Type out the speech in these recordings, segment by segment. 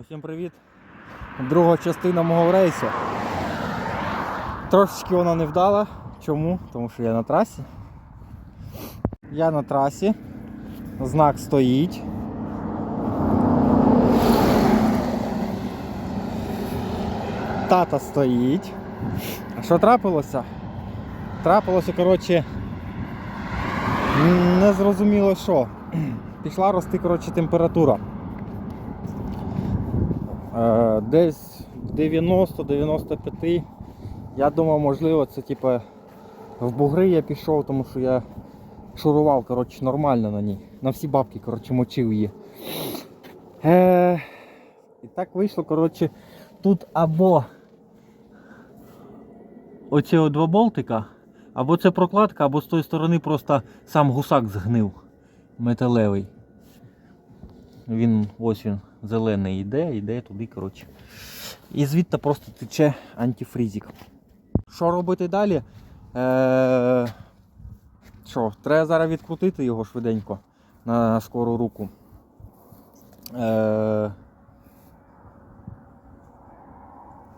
Усім привіт! Друга частина мого рейсу. Трошечки вона не вдала. Чому? Тому що я на трасі. Я на трасі. Знак стоїть. Тата стоїть. А що трапилося? Трапилося, коротше, не зрозуміло що. Пішла рости, коротше, температура. Е, Десь 90-95. Я думав, можливо, це типу в бугри я пішов, тому що я шурував коротше, нормально на ній. На всі бабки коротше, мочив її. Е, і так вийшло, коротше, тут або оці два болтика, або це прокладка, або з тої сторони просто сам гусак згнив металевий. Він ось він зелений йде, йде туди, коротше. І звідти просто тече антифрізик. Що робити далі? Е... Треба зараз відкрутити його швиденько на скору руку. Е...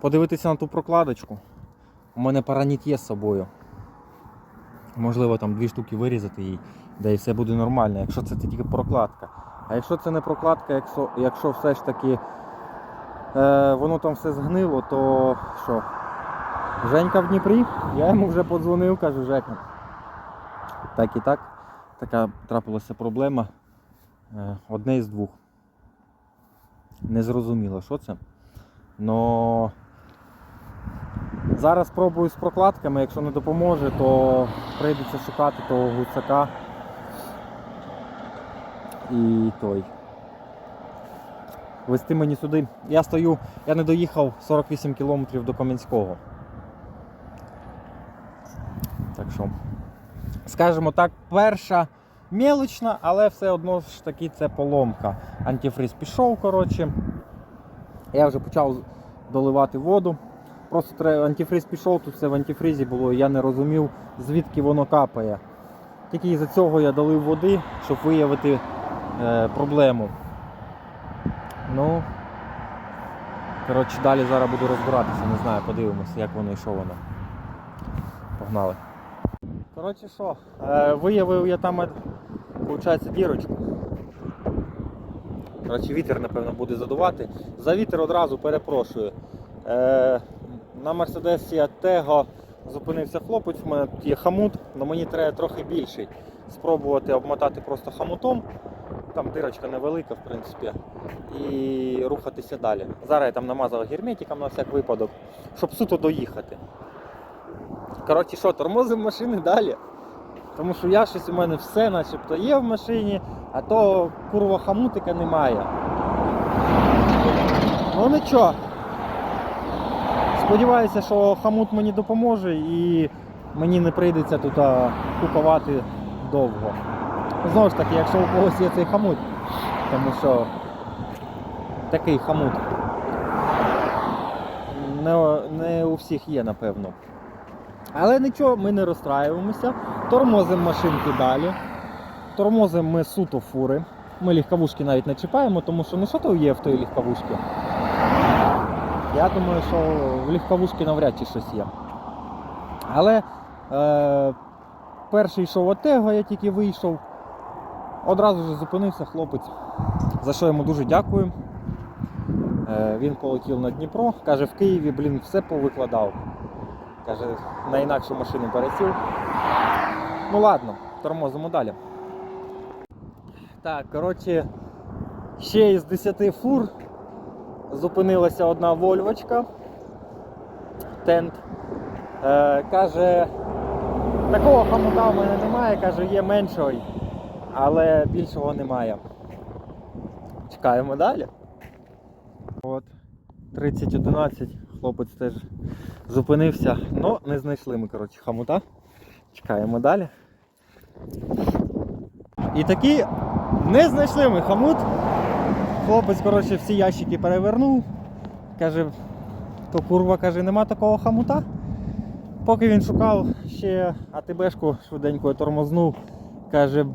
Подивитися на ту прокладочку. У мене параніт є з собою. Можливо, там дві штуки вирізати її, де і все буде нормально, якщо це тільки прокладка. А якщо це не прокладка, якщо, якщо все ж таки е, воно там все згнило, то що? Женька в Дніпрі, я йому вже подзвонив, кажу, Жека. Так і так, така трапилася проблема. Е, одне із двох. Не зрозуміло, що це. Но зараз спробую з прокладками, якщо не допоможе, то прийдеться шукати того гусака і той. Вести мені сюди. Я стою, я не доїхав 48 кілометрів до Кам'янського. Так що, скажімо так, перша мелочна, але все одно ж таки це поломка. Антифриз пішов, коротше. Я вже почав доливати воду. Просто треба, антифриз пішов, тут все в антифризі було, я не розумів, звідки воно капає. Тільки із-за цього я долив води, щоб виявити е, проблему. Ну, коротше, далі зараз буду розбиратися, не знаю, подивимося, як воно і що воно. Погнали. Коротше що, е, виявив я там, виходить, дірочку. Коротше, вітер, напевно, буде задувати. За вітер одразу перепрошую. Е, на Мерседесі Атего зупинився хлопець, у мене тут є хамут, але мені треба трохи більший. Спробувати обмотати просто хамутом. Там дирочка невелика, в принципі, і рухатися далі. Зараз я там намазав герметиком на всяк випадок, щоб суто доїхати. Коротше, що, тормозимо машини далі. Тому що я щось у мене все начебто є в машині, а то курва хамутика немає. Ну нічого. Сподіваюся, що хамут мені допоможе і мені не прийдеться тут купувати довго. Знову ж таки, якщо у когось є цей хамут, тому що такий хамут не, не у всіх є, напевно. Але нічого, ми не розстраюємося. Тормозимо машинки далі. Тормозимо ми суто фури. Ми легковушки навіть не чіпаємо, тому що ну що то є в тої легковушки. Я думаю, що в легковушки навряд чи щось є. Але е, перший йшов Отего, я тільки вийшов. Одразу ж зупинився хлопець, за що йому дуже дякую. Е, він полетів на Дніпро, каже, в Києві, блін, все повикладав. Каже, на інакшу машину пересів. Ну ладно, тормозимо далі. Так, коротше, ще із 10 фур зупинилася одна вольвочка. Тент. Е, каже, такого хамута в мене немає, каже, є менший, але більшого немає. Чекаємо далі. От, 3011, хлопець теж зупинився, але не знайшли ми коротше, хамута. Чекаємо далі. І такі не знайшли ми хамут. Хлопець коротше, всі ящики перевернув. Каже, то курва каже, нема такого хамута. Поки він шукав ще АТБшку швиденько тормознув. Каже,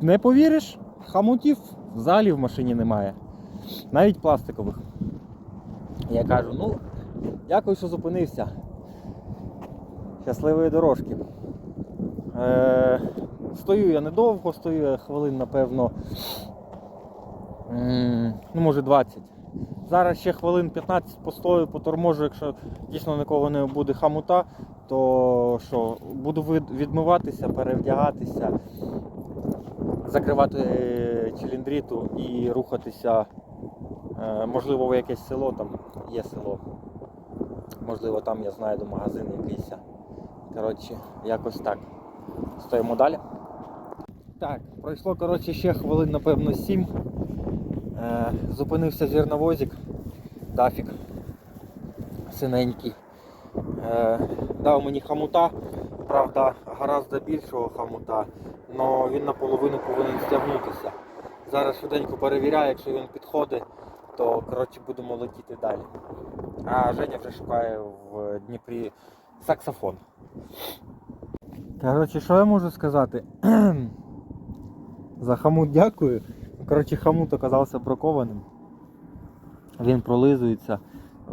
не повіриш, хамутів взагалі в машині немає. навіть пластикових. Я кажу, ну, дякую, що зупинився. Щасливої дорожки. Е, стою я недовго, стою я хвилин, напевно, ну, може 20. Зараз ще хвилин 15 постою, поторможу, якщо дійсно нікого не буде хамута, то що, буду відмиватися, перевдягатися, закривати челіндріту і рухатися, е, можливо, в якесь село, там є село. Можливо, там я знайду магазин якийсь. Коротше, якось так. Стоїмо далі. Так, пройшло коротше, ще хвилин, напевно, 7. Е, зупинився зерновозик. Дафік. Синенький. Е, дав мені хамута, правда, гораздо більшого хамута, але він наполовину повинен стягнутися. Зараз швиденько перевіряю, якщо він підходить, то коротше, будемо летіти далі. А Женя вже шукає в Дніпрі саксофон. Коротше, що я можу сказати? За хамут дякую. Коротше, хамут оказався бракованим. Він пролизується,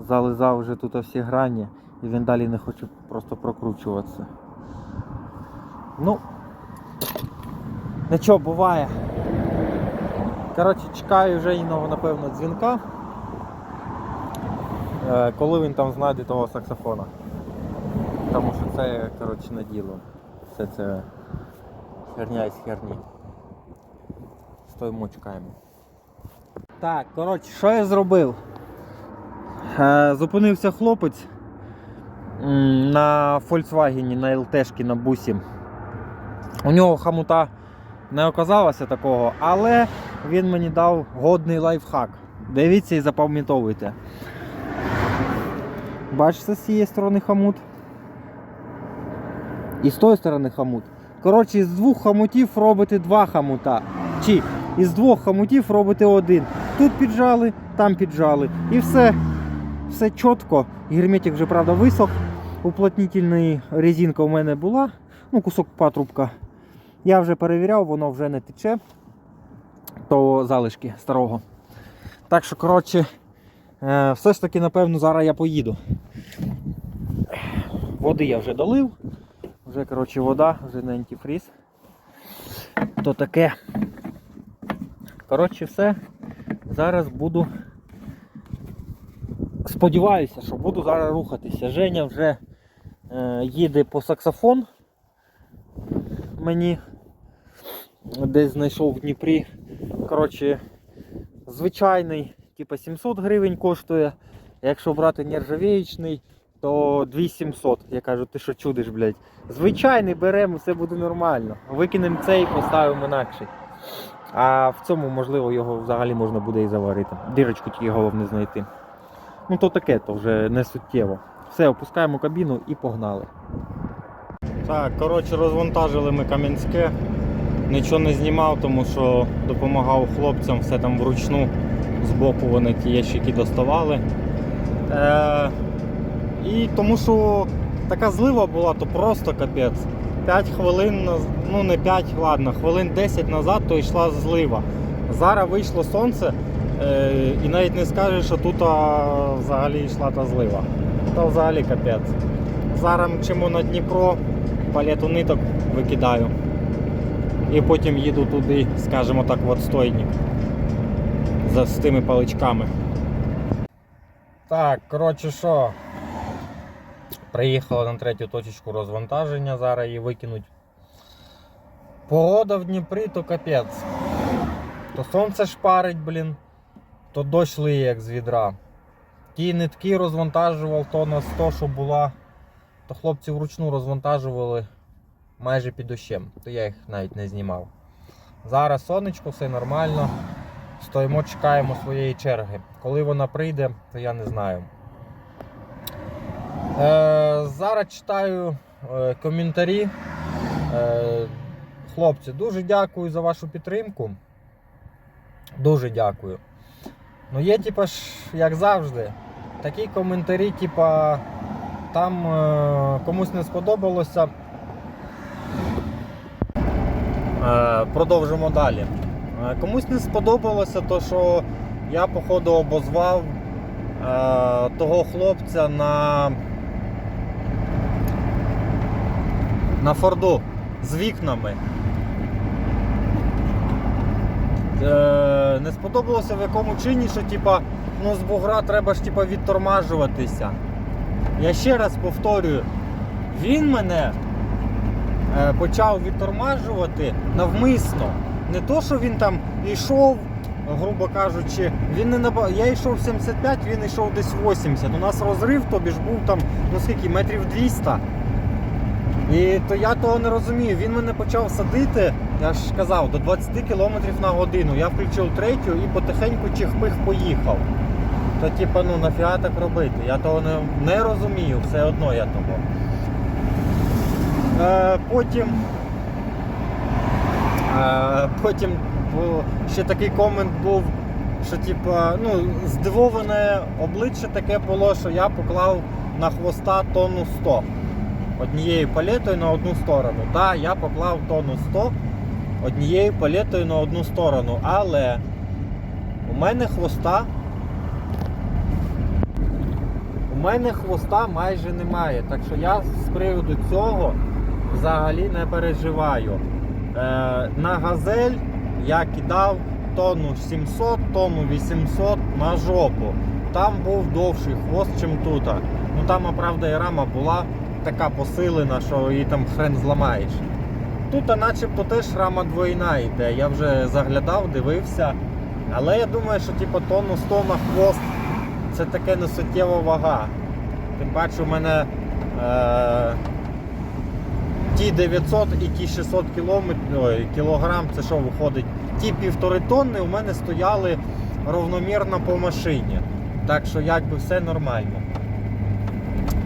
зализав вже тут всі грані і він далі не хоче просто прокручуватися. Ну, нічого, буває. Коротше, чекаю Женіного, напевно, дзвінка. Е, Коли він там знайде того саксофона. Тому що це, коротше, не діло. Все це херня із херні. Стоїмо, чекаємо. Так, коротше, що я зробив? Е, зупинився хлопець на Volkswagen, на ЛТшки, на бусі. У нього хамута не оказалося такого, але він мені дав годний лайфхак. Дивіться і запам'ятовуйте. Бачите, з цієї сторони хамут. І з тої сторони хамут. Коротше, з двох хамутів робите два хамута. Чи із двох хамутів робите один. Тут піджали, там піджали. І все, все чітко. Герметик вже, правда, висох. Уплотнительна резинка у мене була. Ну, кусок патрубка. Я вже перевіряв, воно вже не тече. То залишки старого. Так що, коротше, е, все ж таки, напевно, зараз я поїду. Води я вже долив. Вже, коротше, вода, вже на антифріз. То таке. Коротше, все. Зараз буду. Сподіваюся, що буду зараз рухатися. Женя вже е, їде по саксофон. Мені десь знайшов в Дніпрі. Коротше, звичайний, типу 700 гривень коштує. Якщо брати нержавіючний, то 2700. Я кажу, ти що чудиш, блядь. Звичайний беремо, все буде нормально. Викинемо цей, поставимо інакший. А в цьому, можливо, його взагалі можна буде і заварити. Дірочку тільки головне знайти. Ну то таке, то вже не суттєво. Все, опускаємо кабіну і погнали. Так, коротше, розвантажили ми Кам'янське. Нічого не знімав, тому що допомагав хлопцям все там вручну. Збоку вони ті ящики доставали. Е, і тому що така злива була, то просто капець. 5 хвилин, ну не 5, ладно, хвилин 10 назад то йшла злива. Зараз вийшло сонце е, і навіть не скажеш, що тут а, взагалі йшла та злива. То взагалі капець. Зараз мчимо на Дніпро, палету ниток викидаю. І потім їду туди, скажімо так, в отстойник. З тими паличками. Так, коротше що. Приїхали на третю точечку розвантаження, зараз її викинуть. Погода в Дніпрі то капець. То сонце шпарить, блін, то дощ лиє як з відра. Ті нитки розвантажував то на 100, що була, то хлопці вручну розвантажували майже під дощем, то я їх навіть не знімав. Зараз сонечко, все нормально. Стоїмо, чекаємо своєї черги. Коли вона прийде, то я не знаю. Е, зараз читаю е, коментарі. Е, хлопці, дуже дякую за вашу підтримку. Дуже дякую. Ну є, типа ж, як завжди, такі коментарі, типа, там е, комусь не сподобалося. Е, продовжимо далі. Е, комусь не сподобалося, то що я походу обозвав е, того хлопця на, на Форду з вікнами. Не сподобалося в якому чині, що типа, ну з бугра треба ж типа відтормажуватися. Я ще раз повторюю, він мене почав відтормажувати навмисно. Не то, що він там йшов, грубо кажучи, він не наба... я йшов 75, він йшов десь 80. У нас розрив, тобі ж був там, ну скільки, метрів 200. І то я того не розумію. Він мене почав садити, я ж казав, до 20 км на годину. Я включив третю і потихеньку чих-пих поїхав. То типа, ну нафіга так робити? Я того не, не розумію, все одно я того. Е, потім. Е, потім ще такий комент був, що типа, ну, здивоване обличчя таке було, що я поклав на хвоста тонну 100 однією палетою на одну сторону. Так, я поклав тонну 100 однією палетою на одну сторону, але у мене хвоста. У мене хвоста майже немає, так що я з приводу цього взагалі не переживаю. Е, на газель я кидав тонну 700, тонну 800 на жопу. Там був довший хвост, чим тут. Ну там, правда, і рама була така посилена, що її там хрен зламаєш. Тут начебто теж рама двойна йде. Я вже заглядав, дивився. Але я думаю, що типу, тонну 100 на хвост це таке несуттєва вага. Тим паче у мене е, ті 900 і ті 600 кілометр, ой, кілограм, це що виходить? Ті півтори тонни у мене стояли равномірно по машині. Так що якби все нормально.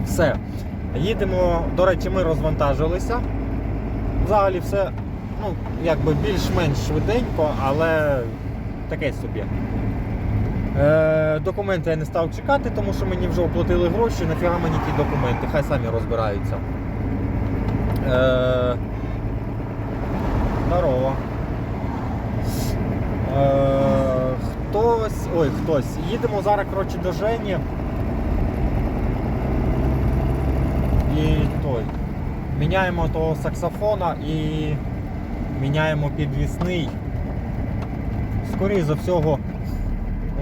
Все. Їдемо, до речі, ми розвантажилися. Взагалі все ну, якби більш-менш швиденько, але таке собі. Е, документи я не став чекати, тому що мені вже оплатили гроші, нафіга мені ті документи, хай самі розбираються. Е, здорово. Е, хтось. Ой, хтось. Їдемо зараз, коротше, до Жені. І той. Міняємо того саксофона і міняємо підвісний. Скоріше за всього,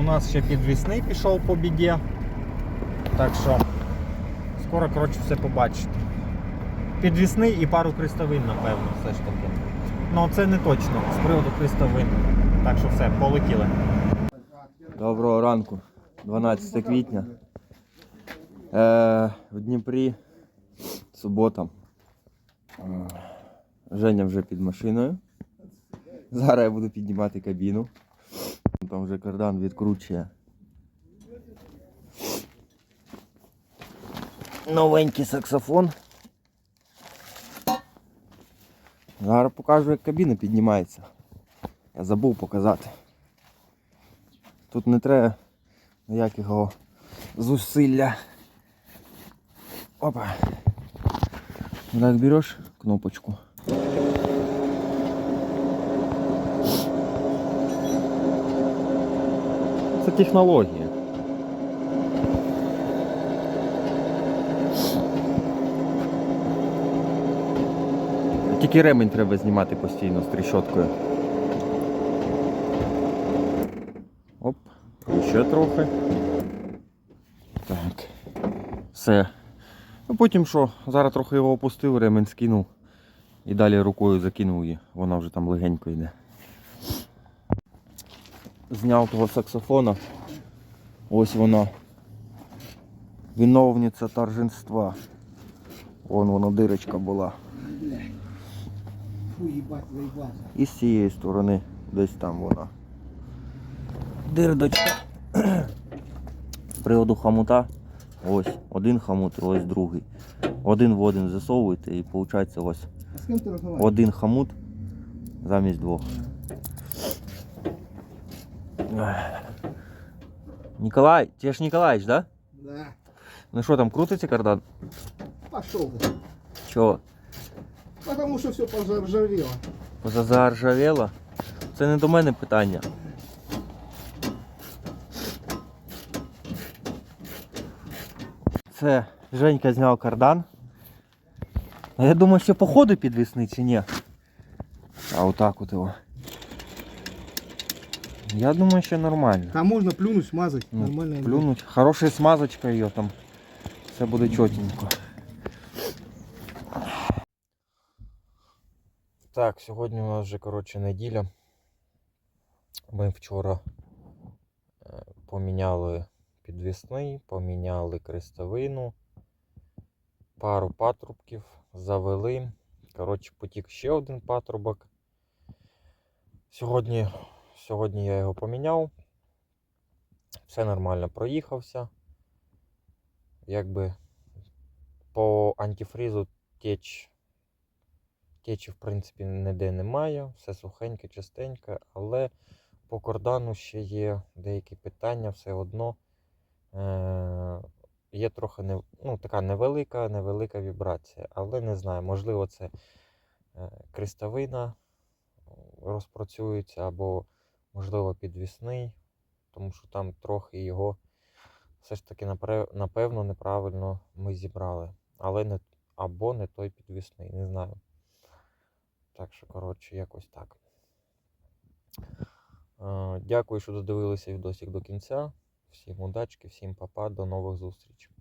у нас ще підвісний пішов по біді. Так що скоро коротше, все побачите. Підвісний і пару крестовин, напевно, все ж таки. Ну це не точно з приводу крестовин. Так що все, полетіли. Доброго ранку, 12 квітня. Е, в Дніпрі субота. Женя вже під машиною. Зараз я буду піднімати кабіну. Там вже кардан відкручує. Новенький саксофон. Зараз покажу, як кабіна піднімається. Я забув показати. Тут не треба ніякого зусилля. Опа. Так береш кнопочку. Це технологія. Тільки ремень треба знімати постійно з тріщоткою. Оп, ще трохи. Так. Все. Ну потім що, зараз трохи його опустив, ремень скинув і далі рукою закинув її, вона вже там легенько йде. Зняв того саксофона. Ось вона. Виновниця торжества. Вон воно дирочка була. Фу, їбать, виїбать. І з цієї сторони десь там вона. Дирдочка. З приводу хомута. Ось один хомут, ось другий. Один в один засовуєте і виходить ось А з ким ти розмовляєш? один хомут замість двох. Ніколай, ти ж Ніколаїч, да? Да. Ну що там, крутиться кардан? Пошел ты. Чого? Тому що все позаржавіло. Позаржавіло? Це не до мене питання. Це Женька зняв кардан. А я думаю, що походу підвісний чи ні. А отак от його. Я думаю, що нормально. А можна плюнуть, смазати. Ну, Нормально. Плюнуть. Хороша смазочка її там. Все буде чотенько. Так, сьогодні у нас вже, коротше, неділя. Ми вчора е, поміняли підвісний, поміняли крестовину, пару патрубків завели. Коротше, потік ще один патрубок. Сьогодні, сьогодні я його поміняв. Все нормально проїхався. Якби по антифрізу теч, течі, в принципі, ніде немає, все сухеньке, чистеньке, але по кордану ще є деякі питання, все одно е- є трохи не, ну, така невелика, невелика вібрація. Але не знаю, можливо, це е- крестовина розпрацюється, або, можливо, підвісний, тому що там трохи його все ж таки напевно неправильно ми зібрали. Але не або не той підвісний, не знаю. Так що, коротше, якось так. Е, Дякую, що додивилися відосик до кінця. Всім удачки, всім папа, до нових зустрічей.